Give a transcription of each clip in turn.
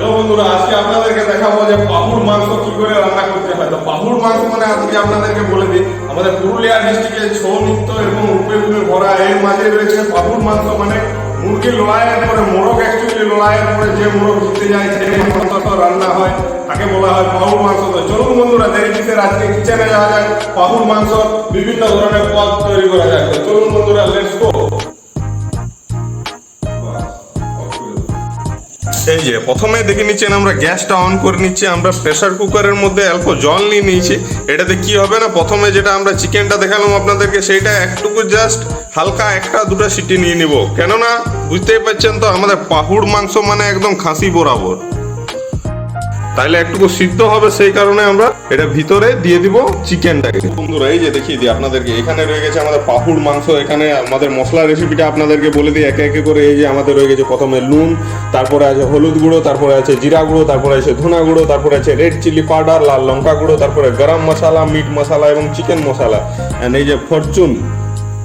Hello বন্ধুরা, আজকে আপনাদেরকে দেখাবো যে পাহুড় মাংস কি করে রান্না করতে হয়। তো পাহুড় মাংস মানে আজকে আপনাদেরকে বলে দিই, আমাদের পুরুলিয়া ডিস্ট্রিক্টে ছৌ নৃত্য এবং রূপে রূপে ভরা এর মাঝে রয়েছে পাহুড় মাংস মানে মুরগির লড়াইয়ের পরে মোরগ অ্যাকচুয়ালি লড়াইয়ের পরে যে মোরগ জিতে যায় সেই মাংস রান্না হয়, তাকে বলা হয় পাহুড় মাংস। তো চলুন বন্ধুরা, দেরি কিসের আজকে কিচেনে যাওয়া যায় পাহুড় মাংস বিভিন্ন ধরনের পদ তৈরি করা যায় চলুন বন্ধুরা লেটস গো এই যে প্রথমে দেখে নিচ্ছেন আমরা গ্যাসটা অন করে নিচ্ছি, আমরা প্রেশার কুকারের মধ্যে অল্প জল নিয়ে নিয়েছি। এটাতে কি হবে না? প্রথমে যেটা আমরা চিকেনটা দেখালাম আপনাদেরকে, সেইটা একটুকু জাস্ট হালকা একটা দুটা সিটি নিয়ে নিব। কেননা, বুঝতেই পারছেন তো, আমাদের পাহুড় মাংস মানে একদম খাসি বরাবর। তাইলে একটুকু সিদ্ধ হবে সেই কারণে আমরা এটা ভিতরে দিয়ে দিব চিকেনটাকে। বন্ধুরা, এই যে দেখিয়ে দিই আপনাদেরকে, এখানে রয়ে গেছে আমাদের পাহুড় মাংস, এখানে আমাদের মশলা রেসিপিটা আপনাদেরকে বলে দিই, একে একে করে এই যে আমাদের রয়ে গেছে প্রথমে নুন, তারপরে আছে হলুদ গুঁড়ো, তারপরে আছে জিরা গুঁড়ো, তারপরে আছে ধনা গুঁড়ো, তারপরে আছে রেড চিলি পাউডার লাল লঙ্কা গুঁড়ো, তারপরে গরম মশলা মিট মশলা এবং চিকেন মশলা। অ্যান্ড এই যে ফরচুন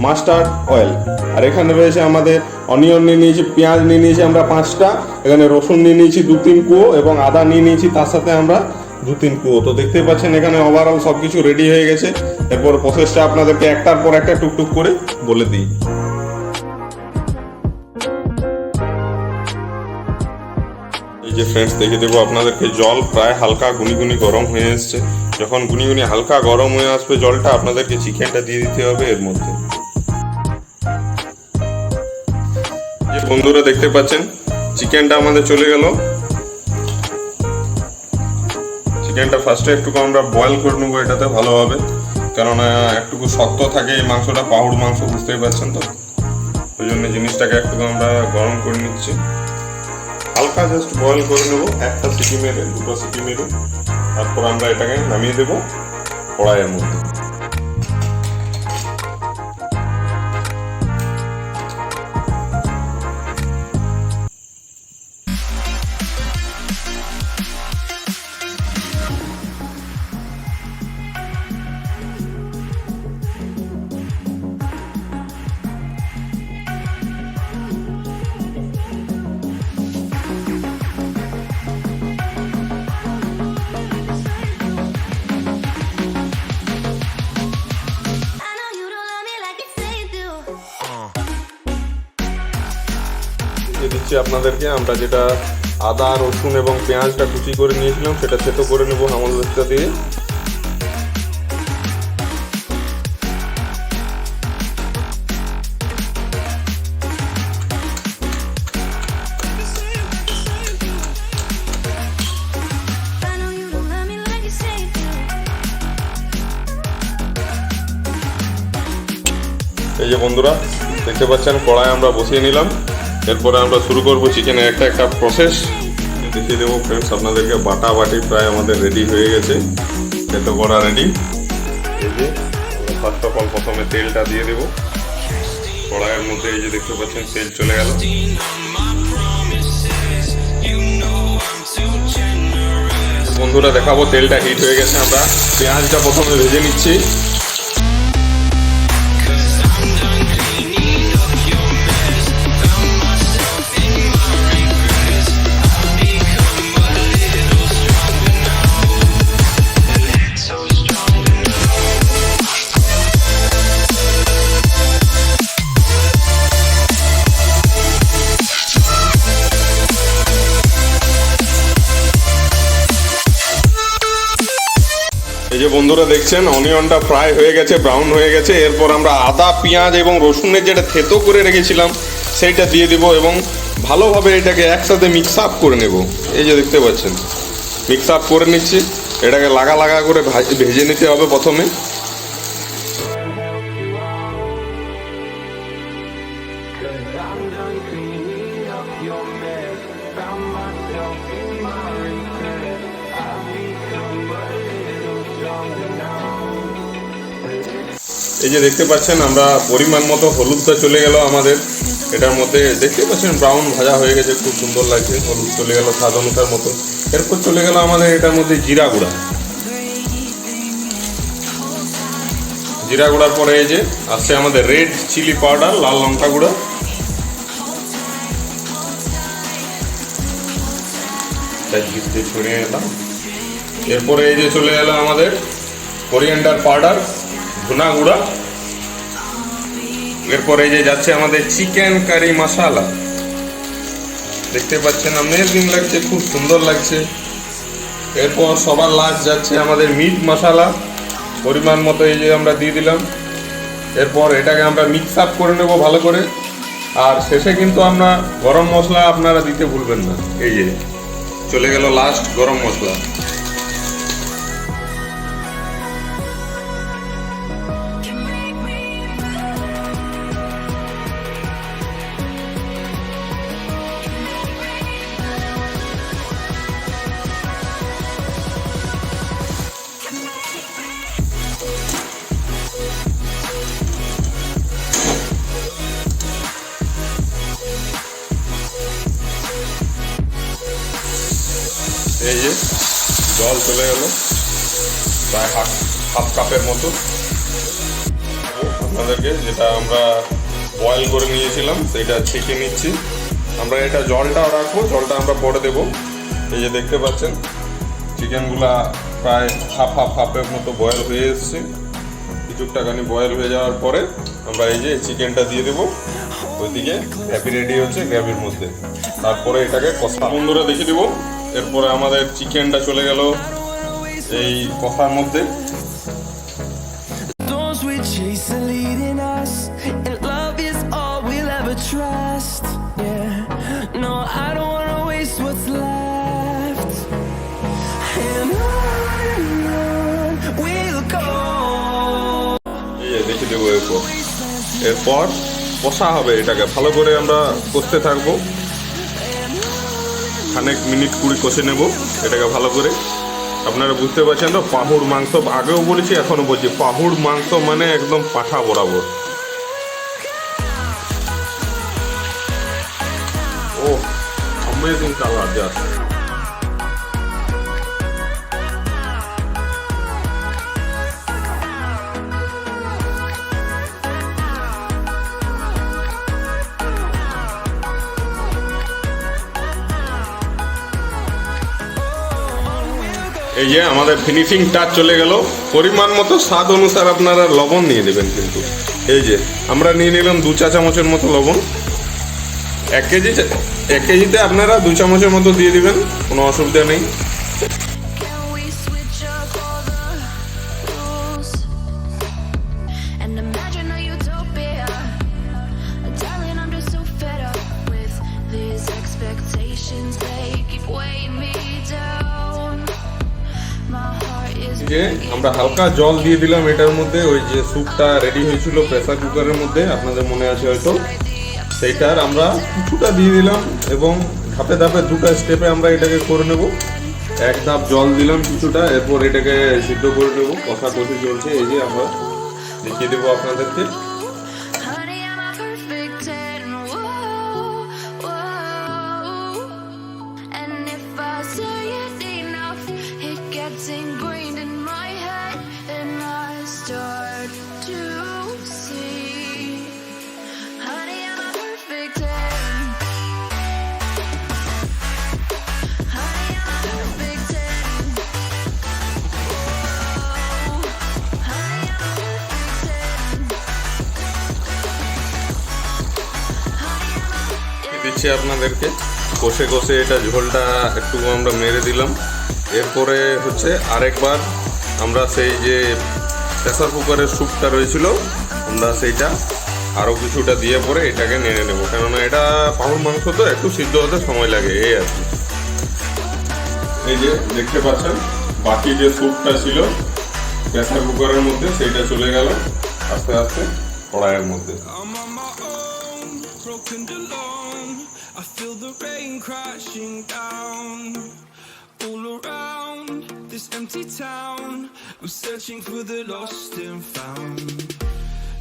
মাস্টার্ড অয়েল। আর এখানে রয়েছে আমাদের অনিয়ন নিয়ে নিয়েছি, পেঁয়াজ নিয়ে নিয়েছি আমরা পাঁচটা, এখানে রসুন নিয়ে নিয়েছি দু তিন কুয়ো এবং আদা নিয়ে নিয়েছি, তার সাথে আমরা দু তিন কুয়ো। তো দেখতে পাচ্ছেন এখানে ওভারঅল সব কিছু রেডি হয়ে গেছে। এরপর প্রসেসটা আপনাদেরকে একটার পর একটা টুকটুক করে বলে দিই। এই যে ফ্রেন্ডস দেখে দেবো আপনাদেরকে, জল প্রায় হালকা গুনি গুনি গরম হয়ে এসছে। যখন গুনি গুনি হালকা গরম হয়ে আসবে জলটা আপনাদেরকে চিকেনটা দিয়ে দিতে হবে এর মধ্যে। বন্ধুরা দেখতে পাচ্ছেন, চিকেনটা আমাদের চলে গেল। চিকেনটা ফার্স্টে একটু আমরা বয়েল করে নেব এটাতে ভালোভাবে। কেননা একটুকু শক্ত থাকে এই মাংসটা, পাহুড় মাংস, বুঝতেই পারছেন তো? ওই জন্য জিনিসটাকে একটু আমরা গরম করে নিচ্ছি। হালকা জাস্ট বয়েল করে নেব, একটা সিটি মেরে, দুটো সিটি মেরে, তারপর আমরা এটাকে নামিয়ে দেবো কড়াইয়ের মধ্যে। দিয়ে দিচ্ছি আপনাদেরকে আমরা যেটা আদা, রসুন এবং পেঁয়াজটা কুচি করে নিয়েছিলাম, সেটা থেতো করে নেব দিয়ে say you do. এই যে বন্ধুরা, দেখতে পাচ্ছেন কড়াই আমরা বসিয়ে নিলাম এরপরে আমরা শুরু করব চিকেনের একটা একটা প্রসেস দেখিয়ে দেবো ফ্রেন্ডস আপনাদেরকে বাটা বাটি প্রায় আমাদের রেডি হয়ে গেছে। এত করা রেডি ফার্স্ট অফ অল প্রথমে তেলটা দিয়ে দেবো। কড়াইয়ের মধ্যে এই যে দেখতে পাচ্ছেন, তেল চলে গেল। বন্ধুরা, দেখাবো তেলটা হিট হয়ে গেছে। আমরা পেঁয়াজটা প্রথমে ভেজে নিচ্ছি। যে বন্ধুরা দেখছেন, অনিয়নটা ফ্রাই হয়ে গেছে, ব্রাউন হয়ে গেছে। এরপর আমরা আদা, পেঁয়াজ এবং রসুনের যেটা থেতো করে রেখেছিলাম, সেইটা দিয়ে দেবো এবং ভালোভাবে এটাকে একসাথে মিক্স আপ করে নেব। এই যে দেখতে পাচ্ছেন মিক্স আপ করে নিচ্ছি। এটাকে লাগা লাগা করে ভাজ- নিতে হবে প্রথমে। এই যে দেখতে পাচ্ছেন, আমরা পরিমাণ মতো হলুদটা চলে গেল আমাদের। এটার মধ্যে দেখতে পাচ্ছেন ব্রাউন ভাজা হয়ে গেছে, খুব সুন্দর লাগছে, হলুদ চলে গেল স্বাদ অনুসার মতো। এরপর চলে গেল আমাদের এটার মধ্যে জিরা গুঁড়া। জিরা গুঁড়ার পরে এই যে আসছে আমাদের রেড চিলি পাউডার লাল লঙ্কা গুঁড়া। ছড়িয়ে নিলাম। এরপরে এই যে চলে এলো আমাদের কোরিয়ান্ডার পাউডার ধুনা গুঁড়া এরপরে এই যে যাচ্ছে আমাদের চিকেন কারি মশালা। দেখতে পাচ্ছেন অ্যামেজিং লাগছে, খুব সুন্দর লাগছে। এরপর সবার লাস্ট যাচ্ছে আমাদের মিট মশালা। পরিমাণ মতো এই যে আমরা দিয়ে দিলাম। এরপর এটাকে আমরা মিক্স আপ করে নেব ভালো করে। আর শেষে কিন্তু আমরা গরম মশলা আপনারা দিতে ভুলবেন না। এই যে, চলে গেল লাস্ট গরম মশলা। জল চলে গেল প্রায় হাফ হাফ কাপের মতো। আপনাদেরকে যেটা আমরা বয়েল করে নিয়েছিলাম, সেটা ছেঁকে নিচ্ছি। আমরা এটা জলটাও রাখব, জলটা আমরা পরে দেবো। এই যে দেখতে পাচ্ছেন, চিকেনগুলা প্রায় হাফ হাফ, হাফের মতো বয়েল হয়ে এসছে। কিছুটাখানি বয়েল হয়ে যাওয়ার পরে আমরা এই যে চিকেনটা দিয়ে দেবো। ওইদিকে গ্যাপি রেডি হচ্ছে গ্যাপির মধ্যে। তারপরে এটাকে কষা বন্ধুরা দেখে দেবো। এরপরে আমাদের চিকেনটা চলে গেল এই কথার মধ্যে। এরপর। কষা হবে এটাকে। ভালো করে আমরা করতে থাকব। খানেক মিনিট কুড়ি কষে নেব, এটাকে ভালো করে। আপনারা বুঝতে পারছেন তো, পাহুড় মাংস, আগেও বলেছি, এখনও বলছি, পাহুড় মাংস মানে একদম পাঠা বরাবর। ও অ্যামেজিং কালার জাস্ট এই যে আমাদের ফিনিশিং টাচ চলে গেল পরিমাণ মতো স্বাদ অনুসার আপনারা লবণ নিয়ে নেবেন কিন্তু এই যে আমরা নিয়ে নিলাম দু চা চামচের মতো লবণ এক কেজি এক কেজিতে আপনারা দু চামচের মতো দিয়ে দিবেন কোনো অসুবিধা নেই? Darling, expectations. They keep weighing me যে আমরা হালকা জল দিয়ে দিলাম এটার মধ্যে, ওই যে স্যুপটা রেডি হয়েছিল প্রেসার কুকারের মধ্যে, আপনাদের মনে আছে হয়তো। সেইটার আমরা কিছুটা দিয়ে দিলাম এবং ধাপে ধাপে দুটো স্টেপে আমরা এটাকে করে নেব। এক ধাপ জল দিলাম কিছুটা, এরপর এটাকে সিদ্ধ করে নেব। কষা কষি চলছে, এই যে আমরা দেখিয়ে দেবো আপনাদেরকে। দিচ্ছি আপনাদেরকে। কষে কষে এটা ঝোলটা একটু আমরা মেরে দিলাম। এরপরে হচ্ছে আরেকবার আমরা সেই যে প্রেসার কুকারের স্যুপটা রয়েছিল, আমরা সেইটা আরও কিছুটা দিয়ে পরে এটাকে নেড়ে নেব। কেননা এটা পাহুর মাংস তো, একটু সিদ্ধ হতে সময় লাগে, এই আর কি। এই যে দেখতে পাচ্ছেন, বাকি যে স্যুপটা ছিল, প্রেসার কুকারের মধ্যে, সেইটা চলে গেল আস্তে আস্তে কড়াইয়ের মধ্যে। Broken alone. I feel the rain crashing down all around this empty town. I'm searching for the lost and found,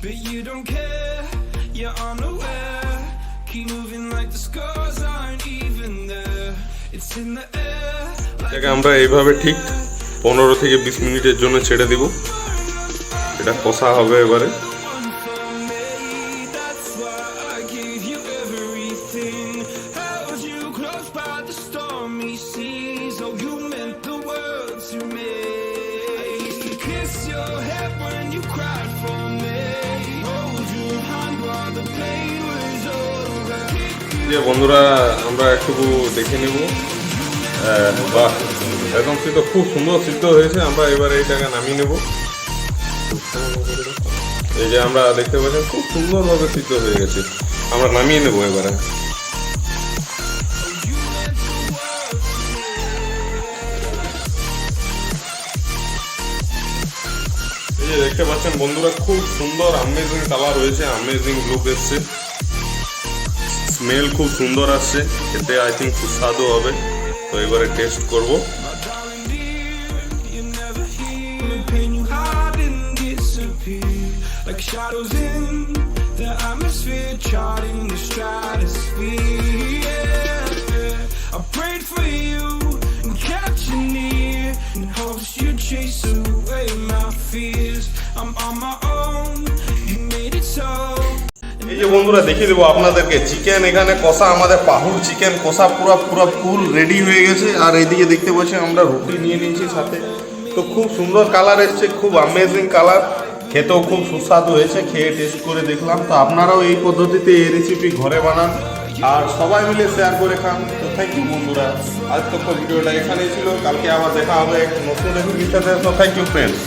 but you don't care. You're unaware. Keep moving like the scars aren't even there. It's in the air. এটাকে আমরা এইভাবে ঠিক পনেরো থেকে বিশ মিনিটের জন্য ছেড়ে দিব এটা কষা হবে এবারে যে বন্ধুরা, আমরা একটু দেখে নেব। বাহ, একদম সিদ্ধ খুব সুন্দর সিদ্ধ হয়েছে। আমরা এবার এইটাকে নামিয়ে নেব। এই যে আমরা দেখতে পাচ্ছেন, খুব সুন্দরভাবে সিদ্ধ হয়ে গেছে। আমরা নামিয়ে নেব এবারে। দেখতে পাচ্ছেন বন্ধুরা, খুব সুন্দর আমেজিং কালার হয়েছে আমেজিং লুক এসছে। স্মেল খুব সুন্দর আসছে খেতে আই থিঙ্ক সুস্বাদু হবে তো এবারে টেস্ট করব. I'm on my own, you made it so. এই যে বন্ধুরা, দেখিয়ে দেবো আপনাদেরকে। চিকেন এখানে কষা, আমাদের পাহুর চিকেন কষা, পুরো পুরো ফুল রেডি হয়ে গেছে। আর এইদিকে দেখতে পাচ্ছেন, আমরা রুটি নিয়ে নিয়েছি সাথে। তো খুব সুন্দর কালার এসছে, খুব অ্যামেজিং কালার খেতেও খুব সুস্বাদু হয়েছে, খেয়ে টেস্ট করে দেখলাম। তো আপনারাও এই পদ্ধতিতে এই রেসিপি ঘরে বানান আর সবাই মিলে শেয়ার করে খান। তো থ্যাংক ইউ বন্ধুরা। আজ তো ভিডিওটা এখানেই ছিল। কালকে আবার দেখা হবে এক নতুন রেসিপির সাথে। তো থ্যাংক ইউ ফ্রেন্ডস